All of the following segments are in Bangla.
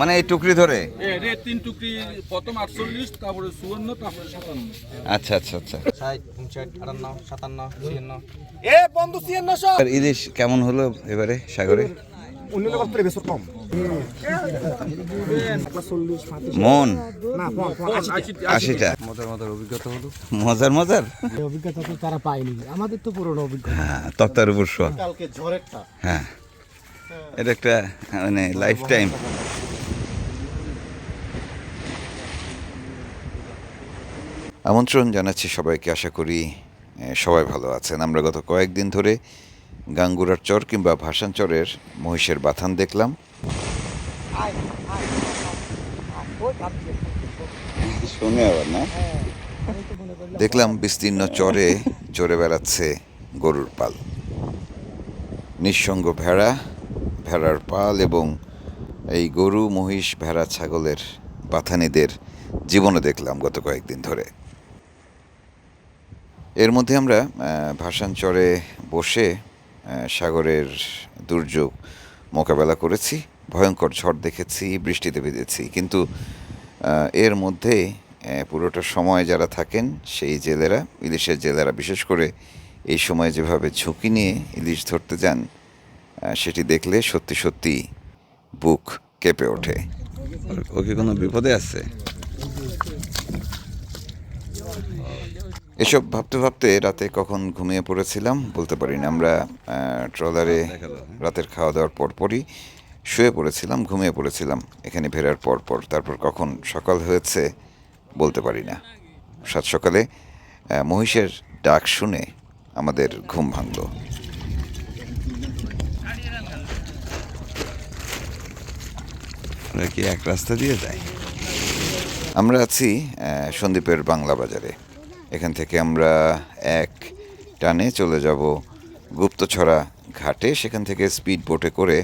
মানে এই টুকরি ধরে? তিন টুকরি প্রথম আটচল্লিশ তারপরে চুয়ান্ন তারপরে সাতান্ন। আচ্ছা আচ্ছা আচ্ছা। সাতান্ন ছিয়ান্ন। ইলিশ কেমন হলো এবারে সাগরে? অন্য বছর বেশি কম মন? আশিটা। মজার মজার? অভিজ্ঞতা হলো মজার মজার অভিজ্ঞতা তো তারা পায়নি। আমাদের তো পুরনো অভিজ্ঞতা। হ্যাঁ তক্তার উপর শোয়া। হ্যাঁ। এটা একটা মানে লাইফ টাইম আমন্ত্রণ জানাচ্ছি সবাইকে আশা করি সবাই ভালো আছেন। আমরা গত কয়েকদিন ধরে গাঙ্গুরার চর কিংবা ভাসান চরের মহিষের বাথান দেখলাম। শুনে আবার না? দেখলাম বিস্তীর্ণ চরে চড়ে বেড়াচ্ছে গরুর পাল। নিঃসঙ্গ ভেড়া ভেড়ার পাল এবং এই গরু মহিষ ভেড়া ছাগলের বাথানিদের জীবনে দেখলাম গত কয়েকদিন ধরে। এর মধ্যে আমরা আহ, ভাসান চরে বসে সাগরের দুর্যোগ মোকাবেলা করেছি ভয়ঙ্কর ঝড় দেখেছি বৃষ্টিতে ভিজেছি। কিন্তু এর মধ্যে পুরোটা সময় যারা থাকেন সেই জেলেরা ইলিশের জেলেরা বিশেষ করে এই সময় যেভাবে ঝুঁকি নিয়ে ইলিশ ধরতে যান সেটি দেখলে সত্যি সত্যি বুক কেঁপে ওঠে। ও কি কোনো বিপদে আছে? এসব ভাবতে ভাবতে রাতে কখন ঘুমিয়ে পড়েছিলাম বলতে পারি না। আমরা ট্রলারে রাতের খাওয়া দাওয়ার পরপরই শুয়ে পড়েছিলাম ঘুমিয়ে পড়েছিলাম। এখানে ফেরার পর পর তারপর কখন সকাল হয়েছে বলতে পারি না। সাত সকালে মহিষের ডাক শুনে আমাদের ঘুম ভাঙলো। ওরা কি এক রাস্তা দিয়ে যায় আমরা আছি আহ, সন্দ্বীপের বাংলা বাজারে। এখান থেকে আমরা এক টানে চলে যাব গুপ্তছড়া ঘাটে। সেখান থেকে স্পিড বোটে করে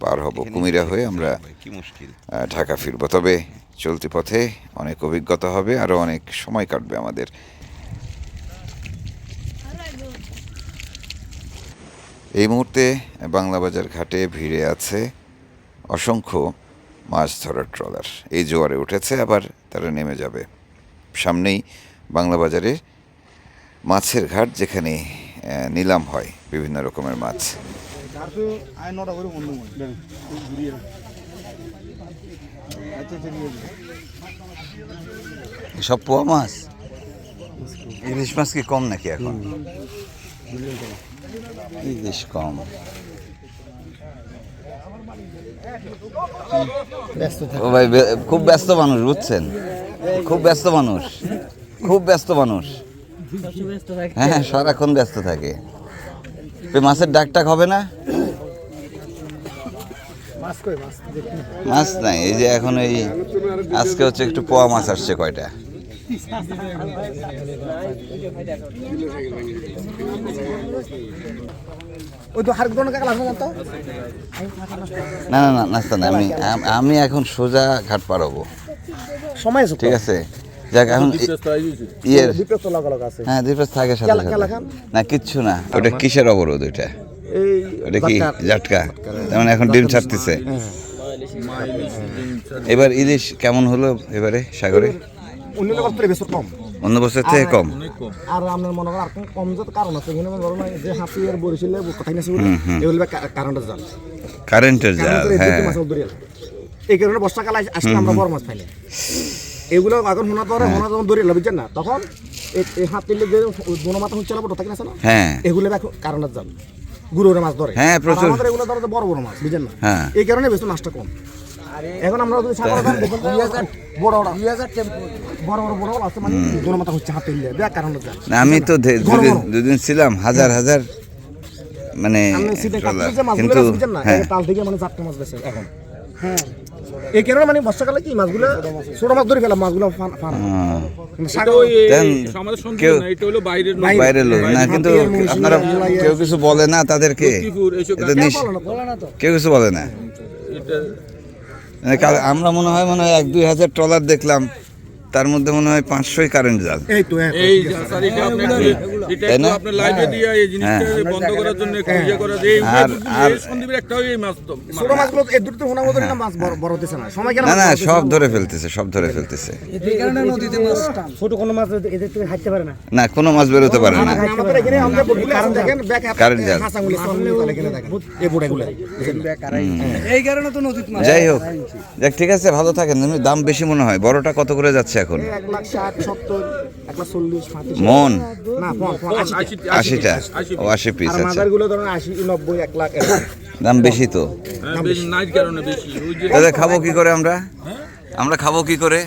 পার হব। কুমিরা হয়ে আমরা ঢাকা ফিরব। তবে চলতি পথে অনেক অভিজ্ঞতা হবে আরও অনেক সময় কাটবে আমাদের। এই মুহূর্তে বাংলা বাজার ঘাটে ভিড়ে আছে অসংখ্য মাছ ধরার ট্রলার। এই জোয়ারে উঠেছে আবার তারা নেমে যাবে। সামনেই বাংলা বাজারে মাছের ঘাট যেখানে নিলাম হয় বিভিন্ন রকমের মাছ। সব পোয়া মাছ? ইলিশ মাছ কি কম নাকি এখন? ইলিশ কম। ও ভাই খুব ব্যস্ত মানুষ বুঝছেন? খুব ব্যস্ত মানুষ খুব ব্যস্ত মানুষ। হ্যাঁ সারাক্ষণ ব্যস্ত থাকে। মাছের ডাক টাক হবে না? মাছ নাই এই যে এখন এই আজকে হচ্ছে একটু পোয়া মাছ আসছে কয়টা? না না না নাস্তা না আমি আমি এখন সোজা ঘাট পার হব। সময় ঠিক আছে? যাক এখন ইয়ের হ্যাঁ দিবস থাকে সাথে? না কিচ্ছু না। ওটা কিসের অবরোধ ওইটা? ওটা কি জাটকা। তার মানে এখন ডিম ছাড়তেছে। এবার ইলিশ কেমন হলো এবারে সাগরে? অন্য বছর বেশি কম। অন্য বছর থেকে কম? আর আপনার মনে করেন আর কম যত কারণ আছে। এখানে মনে করেন যে হাতি আর বরিশাল কথাই না সেগুলো এগুলো কারণটা জাল। কারেন্টের জাল হ্যাঁ। এই কারণে বর্ষাকালে আস- আসলে আমরা বড় মাছ পাইলে এগুলো এখন হোনা ধরে হোনা যখন দৌড়ে বুঝছেন না? তখন এই- এই হাত তিলে যে দোনো মাথা হচ্ছে না থাকে না? হ্যাঁ। এগুলো কারণের জাল। গুরুরে মাছ ধরে। হ্যাঁ, প্রচুর। এগুলো ধরে বড় বড় মাছ বুঝছেন না? হ্যাঁ। এই কারণে বেশি মাছটা কম। এখন আমরা যদি বড় বড় বড় বড় বড় বড় আছে মানে দোনো হচ্ছে হাত দেখ কারণের আমি তো দুদিন ছিলাম হাজার হাজার মানে কিন্তু হ্যাঁ। এই তাল থেকে মানে চারটে মাছ বেছে এখন। হ্যাঁ। এই কারণে মানে বর্ষাকালে কি মাছগুলো ছোট মাছ ধরে ফেলাম মাছগুলো হ্যাঁ। না বাইরের লোক। কিন্তু আপনারা কেউ কিছু বলে না তাদেরকে? কেউ কিছু বলে না? আমরা মনে হয় মনে হয় এক দুই হাজার ট্রলার দেখলাম তার মধ্যে মনে হয় পাঁচশোই কারেন্ট জাল। এই তো হ্যাঁ এই যে স্যার এটা আপনার এটা তাই একটু আপনার লাইভে দিয়ে এই জিনিসটা বন্ধ করার জন্য একটু ইয়ে করা যায়। আর- আর- সন্দীপের একটাও এই মাছ তো ছোট মাছগুলো এই দুটো হোনা মতো না মাছ বড় বড় হতেছে না। সময় কেন না না সব ধরে ফেলতেছে সব ধরে ফেলতেছে। ছোট কোনো মাছ এদের থেকে হাঁটতে পারে না। না কোনো মাছ বেরোতে পারে না। আমাদের এখানে আমরা বোটগুলো আছে দেখেন ব্যাক কারেন্ট জাল। হাসাঙ্গুলি সামনে তাহলে এখানে দেখেন এই বোটগুলো এই কারণে তো নদীত মাছ যাই হোক যাক ঠিক আছে ভালো থাকেন। দাম বেশি মনে হয়। বড়টা কত করে যাচ্ছে এখন? লাখ লাখ মন। না আশি আশিটা ও আশি পিস আর মাদারগুলো ধরেন আশি নব্বই এক লাখ দাম বেশি তো। হ্যাঁ, বেশি। নাইট কারণে বেশি। ওই যে তাহলে খাব কি করে আমরা? আমরা খাব কি করে?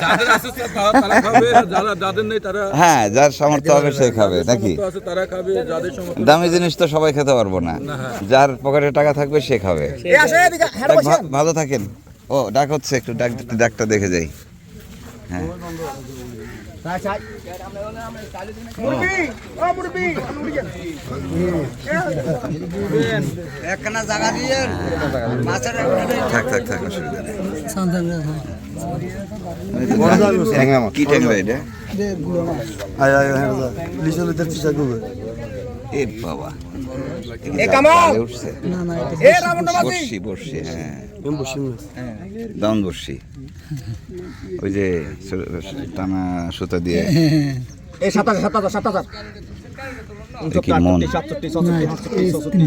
যাদের আছে তারা- তারা খাবে। আর যারা যাদের নেই তারা হ্যাঁ যার সামর্থ্য হবে সে খাবে নাকি? সামর্থ্য আছে তারা খাবে। যাদের সমর্থ দামি জিনিস তো সবাই খেতে পারব না। যার পকেটে টাকা থাকবে সে খাবে। হ্যাঁ ভালো থাকেন। ও ডাক হচ্ছে একটু ডাক ডাকটা দেখে যাই। হ্যাঁ। একখানা জায়গা দিয়ে মাছের থাক থাক থাক অসুবিধা নেই। কি ট্যাংরা এটা? এ বাবা। এ কামাল! এ বর্ষি। বর্ষি হ্যাঁ। দাউন বর্ষি ওই যে টানা সুতা দিয়ে। এই সাত হাজার সাত হাজার সাত হাজার এ সাতষট্টি সাতষট্টি চৌষট্টি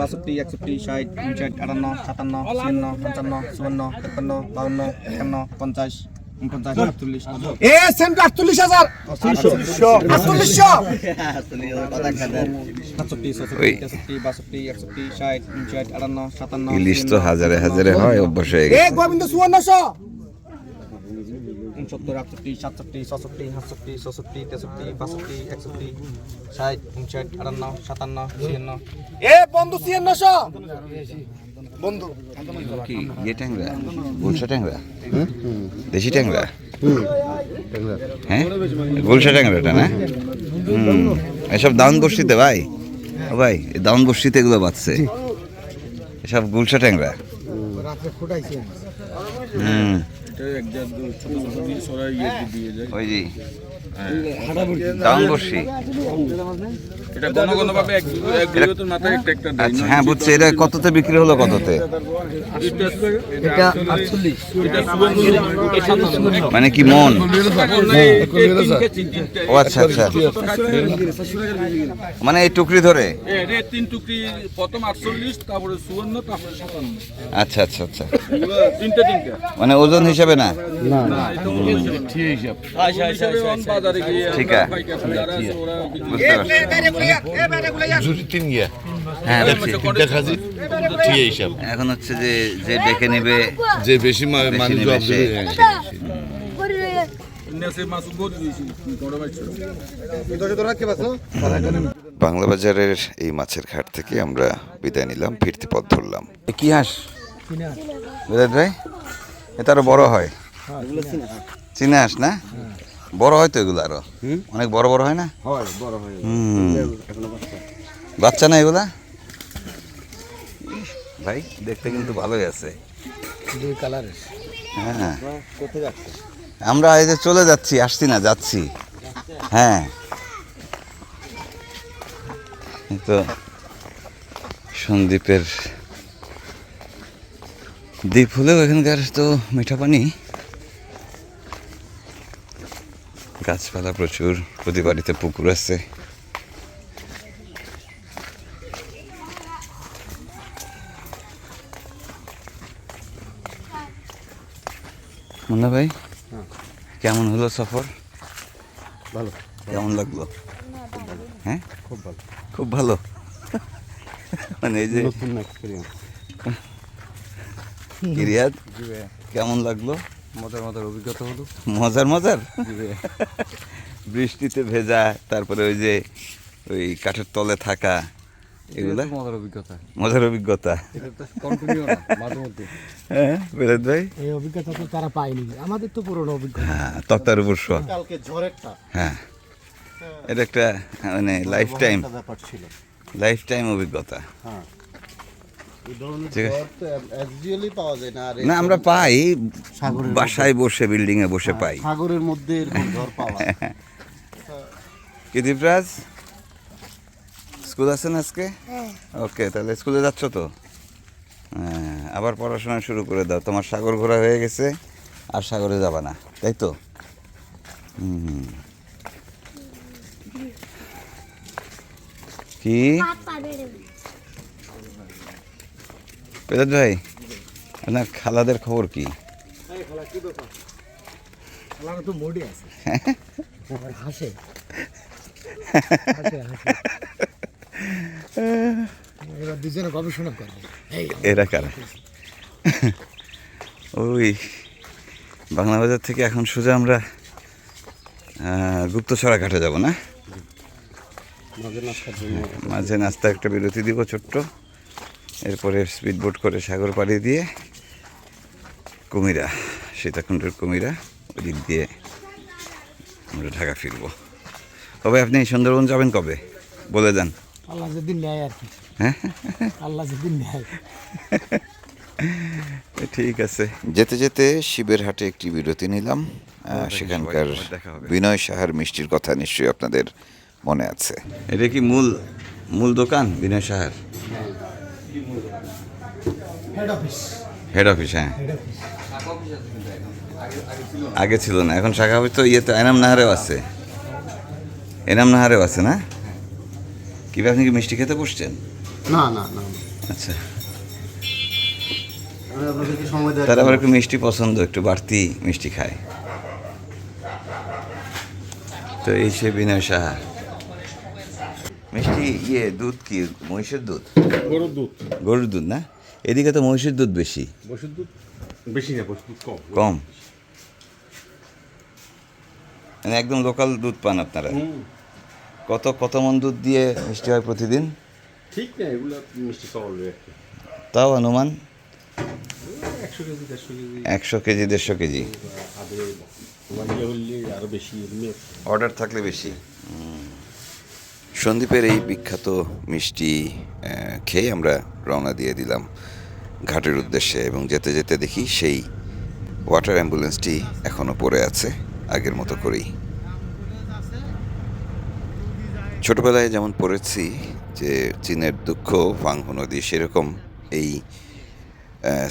বাষট্টি একষট্টি ষাট উনষাট আটান্ন সাতান্ন ছিয়ান্ন পঞ্চান্ন চুয়ান্ন তেপ্পান্ন বাউন্ন একান্ন পঞ্চাশ। ইলিশ তো হাজারে হাজারে হয় অভ্যাস হয়ে এ গেছে। গোবিন্দ চুয়ান্নশো। উনসত্তর আটষট্টি সাতষট্টি ছষট্টি সাতষট্টি ছষট্টি তেষট্টি বাষট্টি একষট্টি ষাট উনষাট আটান্ন সাতান্ন ছিয়ান্ন। এ বন্ধু ছিয়ান্নশো বন্ধু। কি ইয়ে ট্যাংরা? গুলশা ট্যাংরা? দেশি ট্যাংরা? হ্যাঁ? গুলশা ট্যাংরাটা না? হুম। এসব দাউন বর্ষিতে ভাই? ও ভাই দাউন বর্ষিতে এগুলো বাঁচছে। এসব গুলশা ট্যাংরা। হুম। এটা এক জাত ছোট ছোট দিয়ে সরাই ইয়ে দিয়ে যায়। ওই জি দেয় আচ্ছা না? হ্যাঁ বুঝছি। এটা কততে বিক্রি হলো কততে? মানে কি মন? ও আচ্ছা আচ্ছা। মানে এই টুকরি ধরে? তিন টুকরি। প্রথম আটচল্লিশ তারপরে চুয়ান্ন তারপরে সাতান্ন। আচ্ছা আচ্ছা আচ্ছা। এগুলো তিনটে তিনটে। মানে ওজন হিসাবে না? হিসাবে অন বাজারে গিয়ে ঠিক আছে। বুঝতে হ্যাঁ এখন হচ্ছে যে যে ডেকে নেবে যে বেশি মানুষ বাংলা বাজারের এই মাছের ঘাট থেকে আমরা বিদায় নিলাম ফিরতি পথ ধরলাম। কি হাঁস ভাই এটা আরও বড় হয়। চীনা হাঁস না? বড় হয় তো এগুলো আরও? অনেক বড় বড় হয় না? হুম। বাচ্চা। না এগুলা? ভাই দেখতে কিন্তু ভালোই আছে। হ্যাঁ। আমরা এই যে চলে যাচ্ছি আসছি না যাচ্ছি। হ্যাঁ। তো সন্দীপের দ্বীপ হলেও এখানকার তো মিঠা পানি গাছপালা প্রচুর প্রতি বাড়িতে পুকুর আছে। মুন্না ভাই কেমন হলো সফর? ভালো। কেমন লাগল? হ্যাঁ? খুব ভালো। খুব ভালো? মানে এই যে কেমন লাগল? মজার মজার অভিজ্ঞতা হলো? মজার মজার? বৃষ্টিতে ভেজা তারপরে ওই যে ওই কাঠের তলে থাকা এগুলা? মজার অভিজ্ঞতা। মজার অভিজ্ঞতা। এটা তো কন্টিনিউ না মাঝে মধ্যে। হ্যাঁ বেরোদ ভাই? এই অভিজ্ঞতা তো তারা পায়নি। আমাদের তো পুরনো অভিজ্ঞতা। হ্যাঁ তক্তার উপর কালকে ঝড়েরটা। হ্যাঁ। এটা একটা মানে লাইফ টাইম ছিল। লাইফ টাইম অভিজ্ঞতা। এই ধরনের ঠিক আছে। ঝড় তো অ্যাকচুয়ালি পাওয়া যায় না আমরা পাই বাসায় বসে বিল্ডিং এ বসে পাই। সাগরের মধ্যে এরকম ঝড় পাওয়া কি দীপরাজ? স্কুল আছে না আজকে ওকে তাহলে স্কুলে যাচ্ছ তো? হ্যাঁ, আবার পড়াশোনা শুরু করে দাও। তোমার সাগর ঘোরা হয়ে গেছে আর সাগরে যাবা না তাই তো? হুম। কি? পেদার ভাই আপনার খালাদের খবর কি? দুজনে গবেষণা করবে। এরা কারা? ওই বাংলা বাজার থেকে এখন সোজা আমরা গুপ্তছড়া ঘাটে যাব না? মাঝে নাস্তা একটা বিরতি দিব ছোট্ট। এরপরে স্পিড বোট করে সাগর পাড়ি দিয়ে কুমিরা সীতাকুণ্ডের কুমিরা ওই দিক দিয়ে আমরা ঢাকা ফিরবো। কবে আপনি সুন্দরবন যাবেন কবে? বলে দেন। আল্লাহ যেদিন নেয় আর কি। হ্যাঁ? আল্লাহ যেদিন নেয়। ঠিক আছে। যেতে যেতে শিবের হাটে একটি বিরতি নিলাম। সেখানকার বিনয় সাহার মিষ্টির কথা নিশ্চয়ই আপনাদের মনে আছে। এটা কি মূল মূল দোকান বিনয় সাহার? হেড অফিস হেড অফিস হ্যাঁ। আগে ছিল না। এখন শাখা অফিস তো ইয়েতে এনাম নাহারেও আছে। এনাম নাহারেও আছে না? কীভাবে আপনি কি মিষ্টি খেতে বসছেন? না না না। আচ্ছা। তারা আবার একটু মিষ্টি পছন্দ একটু বাড়তি মিষ্টি খায়। তো এই সে বিনয় সাহা। মিষ্টি ইয়ে দুধ কি? মহিষের দুধ? গরুর দুধ। গরুর দুধ না? এদিকে তো মহিষের দুধ বেশি। বসুর দুধ বেশি না বসুর দুধ কম। কম? মানে একদম লোকাল দুধ পান আপনারা? কত কত মন দুধ দিয়ে মিষ্টি হয় প্রতিদিন? ঠিক না এগুলো মিষ্টি খাওয়া তাও অনুমান? একশো কেজি দেড়শো কেজি। একশো কেজি দেড়শো কেজি। আদে আরও বেশি অর্ডার থাকলে বেশি। সন্দীপের এই বিখ্যাত মিষ্টি খেয়ে আমরা রওনা দিয়ে দিলাম ঘাটের উদ্দেশ্যে এবং যেতে যেতে দেখি সেই ওয়াটার অ্যাম্বুলেন্সটি এখনও পড়ে আছে আগের মতো করেই। ছোটবেলায় যেমন পড়েছি যে চীনের দুঃখ ফাংহু নদী সেরকম এই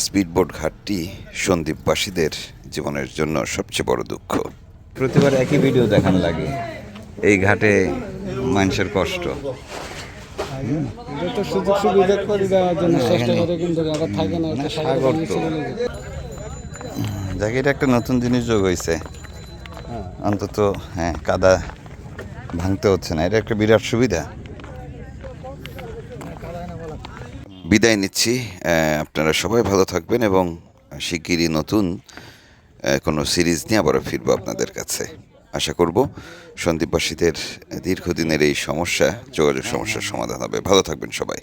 স্পিডবোট ঘাটটি সন্দীপবাসীদের জীবনের জন্য সবচেয়ে বড় দুঃখ। প্রতিবার একই ভিডিও দেখানো লাগে। এই ঘাটে মানুষের কষ্ট। যাকে এটা একটা নতুন জিনিস যোগ হয়েছে অন্তত হ্যাঁ কাদা ভাঙতে হচ্ছে না এটা একটা বিরাট সুবিধা। বিদায় নিচ্ছি আপনারা সবাই ভালো থাকবেন এবং শিগগিরই নতুন কোনো সিরিজ নিয়ে আবারও ফিরবো আপনাদের কাছে। আশা করব সন্দীপবাসীদের দীর্ঘদিনের এই সমস্যা যোগাযোগ সমস্যার সমাধান হবে। ভালো থাকবেন সবাই।